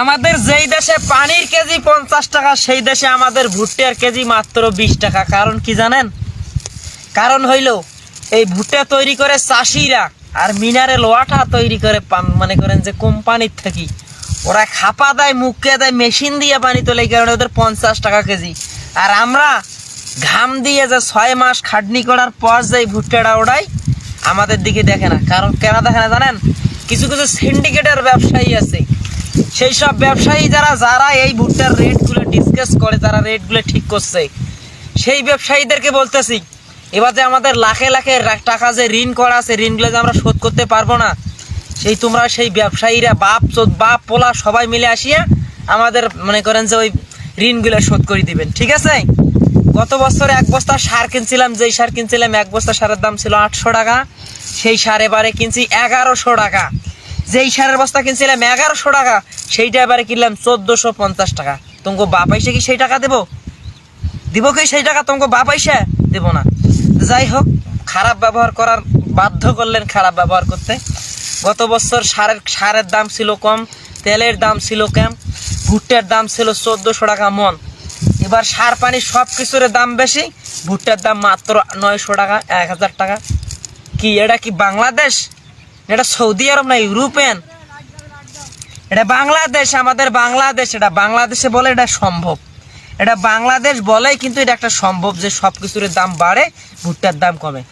আমাদের যেই দেশে পানির কেজি পঞ্চাশ টাকা, সেই দেশে আমাদের ভুট্টার কেজি মাত্র বিশ টাকা। কারণ কি জানেন? কারণ হইল, এই ভুট্টা তৈরি করে চাষিরা আর মিনারেল ওয়াটার তৈরি করে পান- মনে করেন যে কোম্পানির থাকি, ওরা খাপা দেয় মুখে দেয়, মেশিন দিয়ে পানি তোলে, এই কারণে ওদের পঞ্চাশ টাকা কেজি। আর আমরা ঘাম দিয়ে যে ছয় মাস খাটনি করার পর যে ভুট্টাটা ওড়াই, আমাদের দিকে দেখে না। কারণ কেন দেখে না জানেন? কিছু কিছু সিন্ডিকেটের ব্যবসায়ী আছে। সেই সব ব্যবসায়ী যারা যারা এই ভুট্টার রেটগুলো ডিসকাস করে, যারা রেটগুলো ঠিক করছে, সেই ব্যবসায়ীদেরকে বলতেছি, এবার যে আমাদের লাখে লাখে টাকা যে ঋণ করা আছে, ঋণগুলো যে আমরা শোধ করতে পারব না, সেই তোমরা সেই ব্যবসায়ীরা বাপ বাপ, পোলা সবাই মিলে আসিয়া আমাদের মনে করেন যে ওই ঋণগুলো শোধ করে দিবেন, ঠিক আছে? গত বছর এক বস্তা সার কিনছিলাম, যেই সার কিনছিলাম, এক বস্তা সারের দাম ছিল আটশো টাকা, সেই সার এবারে কিনছি এগারোশো টাকা। যেই সারের বস্তা কিনছিলাম এগারোশো টাকা, সেইটা এবারে কিনলাম চোদ্দশো পঞ্চাশ টাকা। তোমাকে বাপ এসে কি সেই টাকা দেবো? দিব কি সেই টাকা? তোমাকে বাপ আইসা? দেব না। যাই হোক, খারাপ ব্যবহার করার বাধ্য করলেন খারাপ ব্যবহার করতে। গত বছর সারের সারের দাম ছিল কম, তেলের দাম ছিল কম, ভুট্টার দাম ছিল চোদ্দোশো টাকা মন। এবার সার পানি সব কিছুর দাম বেশি, ভুট্টার দাম মাত্র নয়শো টাকা, এক হাজার টাকা। কি, এটা কি বাংলাদেশ? এটা সৌদি আরব না ইউরোপিয়ান? এটা বাংলাদেশ, আমাদের বাংলাদেশ, এটা বাংলাদেশে বলে এটা সম্ভব। এটা বাংলাদেশ বলে, কিন্তু এটা একটা সম্ভব যে সব কিছুর দাম বাড়ে, ভুট্টার দাম কমে।